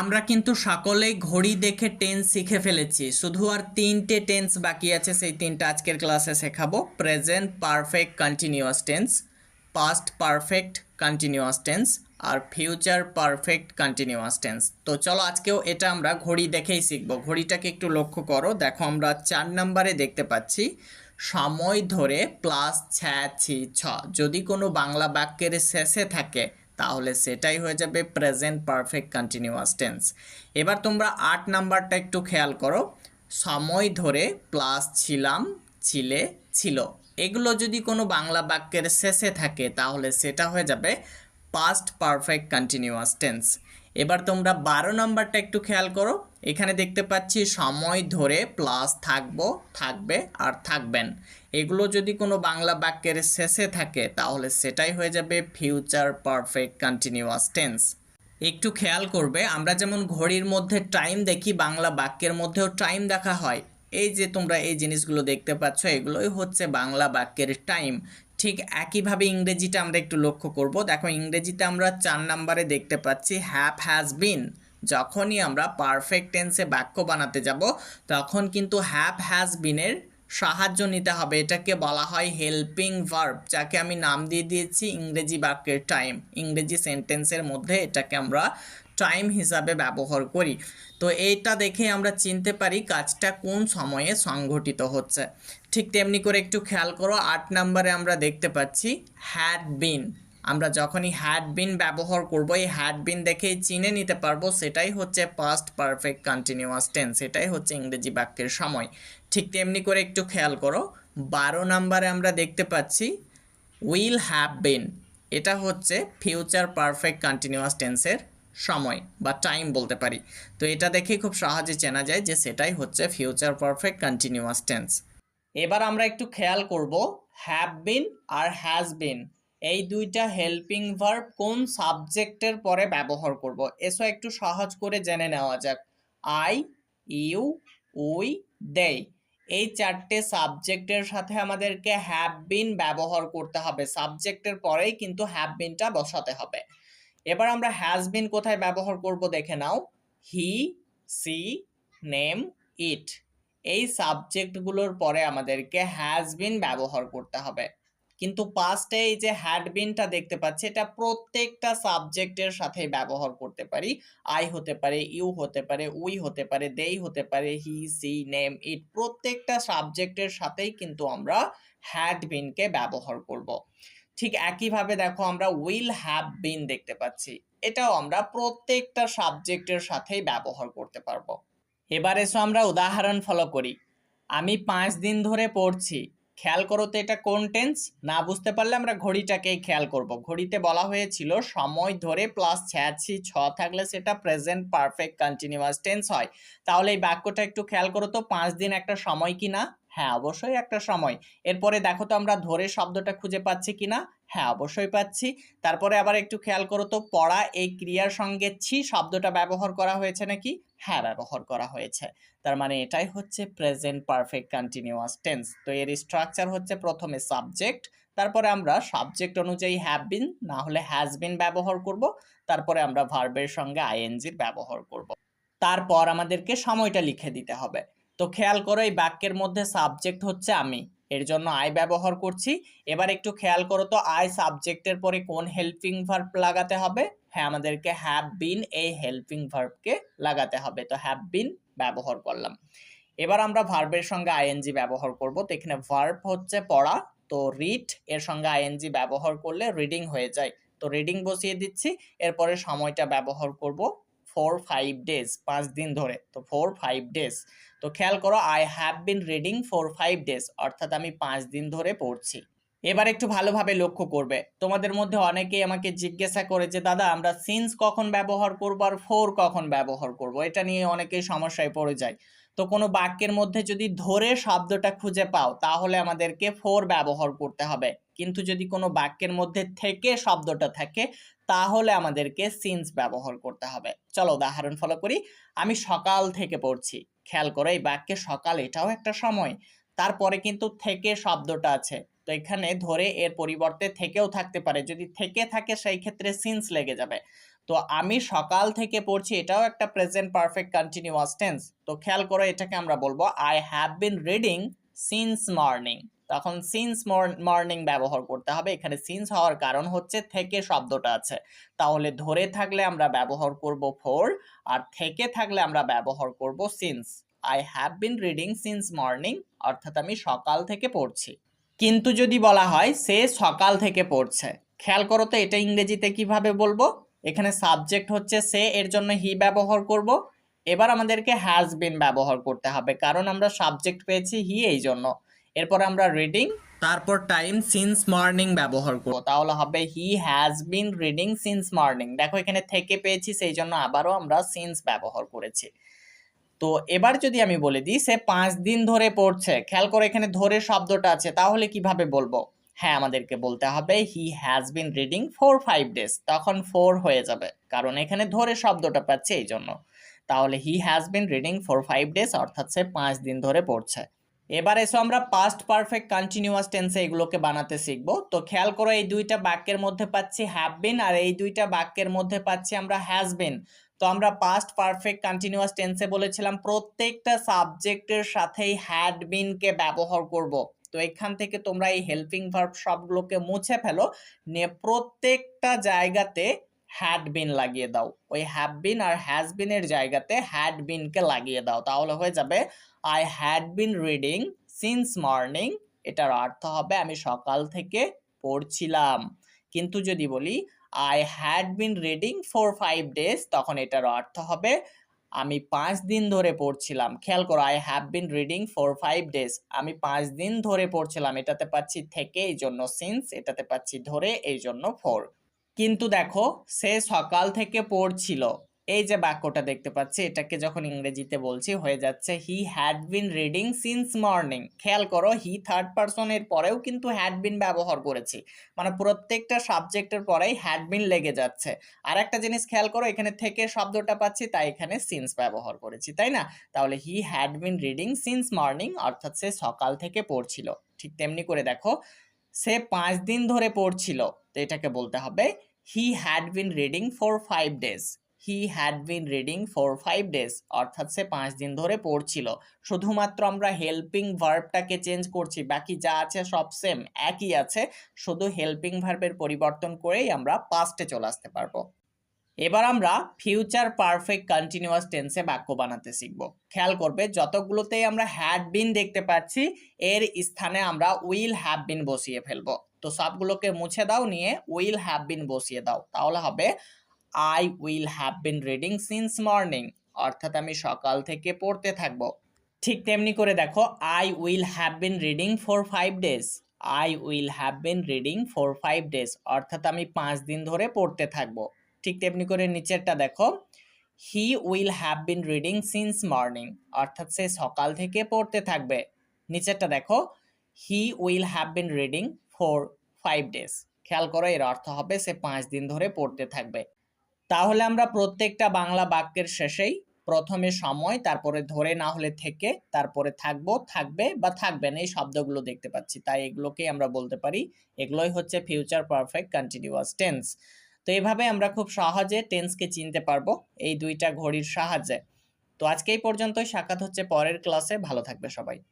আমরা কিন্তু সকলেই ঘড়ি দেখে টেন্স শিখে ফেলেছি। শুধু আর তিনটে টেন্স বাকি আছে, সেই তিনটা আজকের ক্লাসে শেখাবো। Present perfect continuous tense past perfect continuous tense আর ফিউচার পারফেক্ট কন্টিনিউয়াস টেন্স তো চলো আজকেও এটা আমরা ঘড়ি দেখেই শিখব। ঘড়িটাকে একটু লক্ষ্য করো। দেখো আমরা চার নম্বরে দেখতে পাচ্ছি, সময় ধরে প্লাস ছ্যা ছি, ছ। যদি কোনো বাংলা বাক্যের শেষে থাকে তাহলে সেটাই হয়ে যাবে প্রেজেন্ট পারফেক্ট কন্টিনিউয়াস টেন্স এবার তোমরা আট নাম্বারটা একটু খেয়াল করো। সময় ধরে প্লাস ছিলাম, ছিলে, ছিল। এগুলো যদি কোনো বাংলা বাক্যের শেষে থাকে, তাহলে সেটা হয়ে যাবে পাস্ট পারফেক্ট কন্টিনিউয়াস টেন্স এবার তোমরা বারো নাম্বারটা একটু খেয়াল করো। এখানে দেখতে পাচ্ছি সময় ধরে প্লাস থাকব, থাকবে আর থাকবেন। এগুলো যদি কোনো বাংলা বাক্যের শেষে থাকে, তাহলে সেটাই হয়ে যাবে ফিউচার পারফেক্ট কন্টিনিউয়াস টেন্স একটু খেয়াল করবে, আমরা যেমন ঘড়ির মধ্যে টাইম দেখি, বাংলা বাক্যের মধ্যেও টাইম দেখা হয়। এই যে তোমরা এই জিনিসগুলো দেখতে পাচ্ছ, এগুলোই হচ্ছে বাংলা বাক্যের টাইম ঠিক একইভাবে ইংরেজিটা আমরা একটু লক্ষ্য করব। দেখো, ইংরেজিতে আমরা চার নাম্বারে দেখতে পাচ্ছি হ্যাপ হ্যাজ বিন যখনই আমরা পারফেক্ট টেন্সে বাক্য বানাতে যাব, তখন কিন্তু হ্যাপ হ্যাজ বিনের সাহায্য নিতে হবে। এটাকে বলা হয় হেল্পিং ভার্ব যাকে আমি নাম দিয়ে দিয়েছি ইংরেজি বাক্যের টাইম ইংরেজি সেন্টেন্সের মধ্যে এটাকে আমরা টাইম হিসাবে ব্যবহার করি। তো এইটা দেখে আমরা চিনতে পারি কাজটা কোন সময়ে সংঘটিত হচ্ছে। ঠিক তেমনি করে একটু খেয়াল করো, আট নম্বরে আমরা দেখতে পাচ্ছি হ্যাড বিন আমরা যখনই হ্যাড বিন ব্যবহার করব, এই হ্যাড বিন দেখেই চিনে নিতে পারব, সেটাই হচ্ছে পাস্ট পারফেক্ট কন্টিনিউয়াস টেন্স এটাই হচ্ছে ইংরেজি বাক্যের সময়। ঠিক তেমনি করে একটু খেয়াল করো, বারো নাম্বারে আমরা দেখতে পাচ্ছি উইল হ্যাভ বিন এটা হচ্ছে ফিউচার পারফেক্ট কন্টিনিউয়াস টেন্সের সময়, বা টাইম বলতে পারি। তো এটা দেখেই খুব সহজে চেনা যায় যে সেটাই হচ্ছে ফিউচার পারফেক্ট কন্টিনিউয়াস টেন্স এবার আমরা একটু খেয়াল করব have been R has been এই দুইটা হেল্পিং ভার্ব কোন সাবজেক্টের পরে ব্যবহার করব? এসো একটু সহজ করে জেনে নেওয়া যাক। আই ইউ উই দেই এই চারটে সাবজেক্টের সাথে আমাদেরকে হ্যাভ বিন ব্যবহার করতে হবে। সাবজেক্টের পরেই কিন্তু হ্যাভ বিনটা বসাতে হবে। এবার আমরা হ্যাজ বিন কোথায় ব্যবহার করব দেখে নাও। হি সি নেম ইট এই সাবজেক্টগুলোর পরে আমাদেরকে হ্যাজ বিন ব্যবহার করতে হবে। কিন্তু পাস্টে এই যে হ্যাড বিনটা দেখতে পাচ্ছি, এটা প্রত্যেকটা সাবজেক্টের সাথে ব্যবহার করতে পারি। আই হতে পারে ইউ হতে পারে উই হতে পারে দেই হতে পারে হি সি নেম ইট প্রত্যেকটা সাবজেক্টের সাথেই কিন্তু আমরা হ্যাড বিনকে ব্যবহার করব। ঠিক একইভাবে দেখো আমরা উইল হ্যাভ বিন দেখতে পাচ্ছি। এটাও আমরা প্রত্যেকটা সাবজেক্টের সাথেই ব্যবহার করতে পারব। এবার এসো আমরা উদাহরণ ফলো করি। আমি পাঁচ দিন ধরে পড়ছি। খেয়াল করো তো এটা কোন টেন্স না বুঝতে পারলে আমরা ঘড়িটাকেই খেয়াল করব। ঘড়িতে বলা হয়েছিল, সময় ধরে প্লাস ছ্যাছি ছ থাকলে সেটা প্রেজেন্ট পারফেক্ট কন্টিনিউয়াস টেন্স হয়। তাহলে এই বাক্যটা একটু খেয়াল করো তো, পাঁচ দিন একটা সময় কি না হ্যাঁ অবশ্যই একটা সময়। এরপরে দেখো তো আমরা ধরে শব্দটা খুঁজে পাচ্ছি কি না হ্যাঁ অবশ্যই পাচ্ছি। তারপরে আবার একটু খেয়াল করো তো, পড়া এই ক্রিয়ার সঙ্গে ছি শব্দটা ব্যবহার করা হয়েছে নাকি? হ্যাঁ ব্যবহার করা হয়েছে। তার মানে এটাই হচ্ছে প্রেজেন্ট পারফেক্ট কন্টিনিউয়াস টেন্স তো এর স্ট্রাকচার হচ্ছে প্রথমে সাবজেক্ট তারপরে আমরা সাবজেক্ট অনুযায়ী হ্যাভ বিন না হলে হ্যাজ বিন ব্যবহার করব। তারপরে আমরা ভার্বের সঙ্গে আইএনজির ব্যবহার করব। তারপর আমাদেরকে সময়টা লিখে দিতে হবে। তো খেয়াল করো এই বাক্যের মধ্যে সাবজেক্ট হচ্ছে আমি, এর জন্য আই ব্যবহার করছি। এবার একটু খেয়াল করো তো আই সাবজেক্টের পরে কোন হেল্পিং ভার্ব লাগাতে হবে? হ্যাঁ আমাদেরকে হ্যাভ বিন এই হেল্পিং ভার্বকে লাগাতে হবে। তো হ্যাভ বিন ব্যবহার করলাম। এবার আমরা ভার্বের সঙ্গে আইএনজি ব্যবহার করব। তো এখানে ভার্ব হচ্ছে পড়া, তো রিড এর সঙ্গে আইএনজি ব্যবহার করলে রিডিং হয়ে যায়। তো রিডিং বসিয়ে দিচ্ছি, এরপরে সময়টা ব্যবহার করব। ফোর ফাইভ ডেজ পাঁচ দিন ধরে। তো ফোর ফাইভ ডেজ তো খেয়াল করো I have been reading four five days অর্থাৎ আমি পাঁচ দিন ধরে পড়ছি। এবার একটু ভালোভাবে লক্ষ্য করবে। তোমাদের মধ্যে অনেকেই আমাকে জিজ্ঞাসা করে যে, দাদা, আমরা সিন্স কখন ব্যবহার করব আর ফোর কখন ব্যবহার করব? এটা নিয়ে অনেকেই সমস্যায় পড়ে যায়। তো কোনো বাক্যের মধ্যে যদি ধরে শব্দটা খুঁজে পাও, তাহলে আমাদেরকে ফোর ব্যবহার করতে হবে। কিন্তু যদি কোনো বাক্যের মধ্যে থেকে শব্দটা থাকে, তাহলে আমাদেরকে সিন্স ব্যবহার করতে হবে। চলো উদাহরণ ফলো করি। আমি সকাল থেকে পড়ছি। খেয়াল করো, এই বাক্যে সকাল এটাও একটা সময়। তারপরে কিন্তু থেকে শব্দটা আছে। তো এখানে ধরে এর পরিবর্তে থেকেও থাকতে পারে। যদি থেকে থাকে, সেই ক্ষেত্রে সিন্স লেগে যাবে। তো আমি সকাল থেকে পড়ছি, এটাও একটা প্রেজেন্ট পারফেক্ট কন্টিনিউয়াস টেন্স তো খেয়াল করো, এটাকে আমরা বলব I have been reading since morning তখন সিন্স মর্নিং ব্যবহার করতে হবে। এখানে সিন্স হওয়ার কারণ হচ্ছে থেকে শব্দটা আছে। তাহলে ধরে থাকলে আমরা ব্যবহার করব ফোর আর থেকে থাকলে আমরা ব্যবহার করব since I have been reading since morning অর্থাৎ আমি সকাল থেকে পড়ছি। কিন্তু যদি বলা হয় সে সকাল থেকে পড়ছে, খেয়াল করো তো এটা ইংরেজিতে কীভাবে বলব? এখানে সাবজেক্ট হচ্ছে সে, এর জন্য হি ব্যবহার করব। এবার আমাদেরকে হ্যাজ বিন ব্যবহার করতে হবে, কারণ আমরা সাবজেক্ট পেয়েছি হি এই জন্য। এরপর আমরা রিডিং তারপর টাইম সিন্স মর্নিং ব্যবহার করব। তাহলে হবে he has been reading since morning দেখো এখানে থেকে পেয়েছি সেই জন্য আবারও আমরা সিন্স ব্যবহার করেছি। তো এবার যদি আমি বলে দিই, সে পাঁচ দিন ধরে পড়ছে। খেয়াল করে এখানে ধরে শব্দটা আছে, তাহলে কীভাবে বলব? হ্যাঁ আমাদেরকে বলতে হবে he has been reading four five days তখন ফোর হয়ে যাবে, কারণ এখানে ধরে শব্দটা পাচ্ছে এই জন্য তাহলে he has been reading four five days অর্থাৎ সে পাঁচ দিন ধরে পড়ছে। এবার এসো আমরা পাস্ট পারফেক্ট কন্টিনিউয়াস টেন্সে এগুলোকে বানাতে শিখব। তো খেয়াল করো এই দুইটা বাক্যের মধ্যে পাচ্ছি হ্যাভ বিন আর এই দুইটা বাক্যের মধ্যে পাচ্ছি আমরা হ্যাজ বিন তো আমরা পাস্ট পারফেক্ট কন্টিনিউয়াস টেন্সে বলেছিলাম, প্রত্যেকটা সাবজেক্টের সাথেই হ্যাড বিনকে ব্যবহার করব। তো এখান থেকে তোমরা এই হেল্পিং ভার্ব সবগুলোকে মুছে ফেলো। নিয়ে প্রত্যেকটা জায়গাতে হ্যাড বিন লাগিয়ে দাও। ওই হ্যাভ বিন আর হ্যাজ বিনের জায়গাতে হ্যাড বিনকে লাগিয়ে দাও। তাহলে হয়ে যাবে I had been reading since morning এটার অর্থ হবে আমি সকাল থেকে পড়ছিলাম। কিন্তু যদি বলি I had been reading four five days তখন এটার অর্থ হবে আমি পাঁচ দিন ধরে পড়ছিলাম। খেয়াল করো I have been reading four five days আমি পাঁচ দিন ধরে পড়ছিলাম। এটাতে পাচ্ছি থেকে, এই জন্য সিন্স এটাতে পাচ্ছি ধরে, এই জন্য ফোর কিন্তু দেখো, সে সকাল থেকে পড়ছিল। এই যে বাক্যটা দেখতে পাচ্ছি, এটাকে যখন ইংরেজিতে বলছি, হয়ে যাচ্ছে he had been reading since morning খেয়াল করো হি থার্ড পার্সনের পরেও কিন্তু হ্যাড বিন ব্যবহার করেছি। মানে প্রত্যেকটা সাবজেক্টের পরেই হ্যাড বিন লেগে যাচ্ছে। আর একটা জিনিস খেয়াল করো, এখানে থেকে শব্দটা পাচ্ছি, তাই এখানে সিন্স ব্যবহার করেছি, তাই না? তাহলে he had been reading since morning অর্থাৎ সে সকাল থেকে পড়ছিল। ঠিক তেমনি করে দেখো, সে পাঁচ দিন ধরে পড়ছিল। তো এটাকে বলতে হবে he had been reading for five days he had been reading for five days অর্থাৎ সে পাঁচ দিন ধরে পড়ছিল। শুধুমাত্র আমরা হেল্পিং ভার্বটাকে চেঞ্জ করছি, বাকি যা আছে সব সেম একই আছে, শুধু হেল্পিং ভার্বের পরিবর্তন করেই আমরা পাস্টে চলে আসতে পারব। এবার আমরা ফিউচার পারফেক্ট কন্টিনিউয়াস টেন্সে বাক্য বানাতে শিখব। খেয়াল করবে, যতগুলোতেই আমরা হ্যাড বিন দেখতে পাচ্ছি, এর স্থানে আমরা উইল হ্যাভ বিন বসিয়ে ফেলব। তো সবগুলোকে মুছে দাও, নিয়ে উইল হ্যাভ বিন বসিয়ে দাও। তাহলে হবে I will have been reading since morning অর্থাৎ আমি সকাল থেকে পড়তে থাকব। ঠিক তেমনি করে দেখো I will have been reading for five days I will have been reading for five days অর্থাৎ আমি পাঁচ দিন ধরে পড়তে থাকব। ঠিক তেমনি করে নিচেরটা দেখো he will have been reading since morning অর্থাৎ সে সকাল থেকে পড়তে থাকবে। নিচেরটা দেখো he will have been reading for, five days. খেয়াল করো, এর অর্থ হবে সে পাঁচ দিন ধরে পড়তে থাকবে। তাহলে আমরা প্রত্যেকটা বাংলা বাক্যের শেষেই প্রথমে সময়, তারপরে ধরে না হলে থেকে, তারপরে থাকব, থাকবে বা থাকবে না, এই শব্দগুলো দেখতে পাচ্ছি। তাই এগুলোকেই আমরা বলতে পারি, এগুলোই হচ্ছে ফিউচার পারফেক্ট কন্টিনিউয়াস টেন্স তো এভাবে আমরা খুব সহজে টেন্সকে চিনতে পারব, এই দুইটা ঘড়ির সাহায্যে। তো আজকে এই পর্যন্তই, সাক্ষাৎ হচ্ছে পরের ক্লাসে ভালো থাকবে সবাই।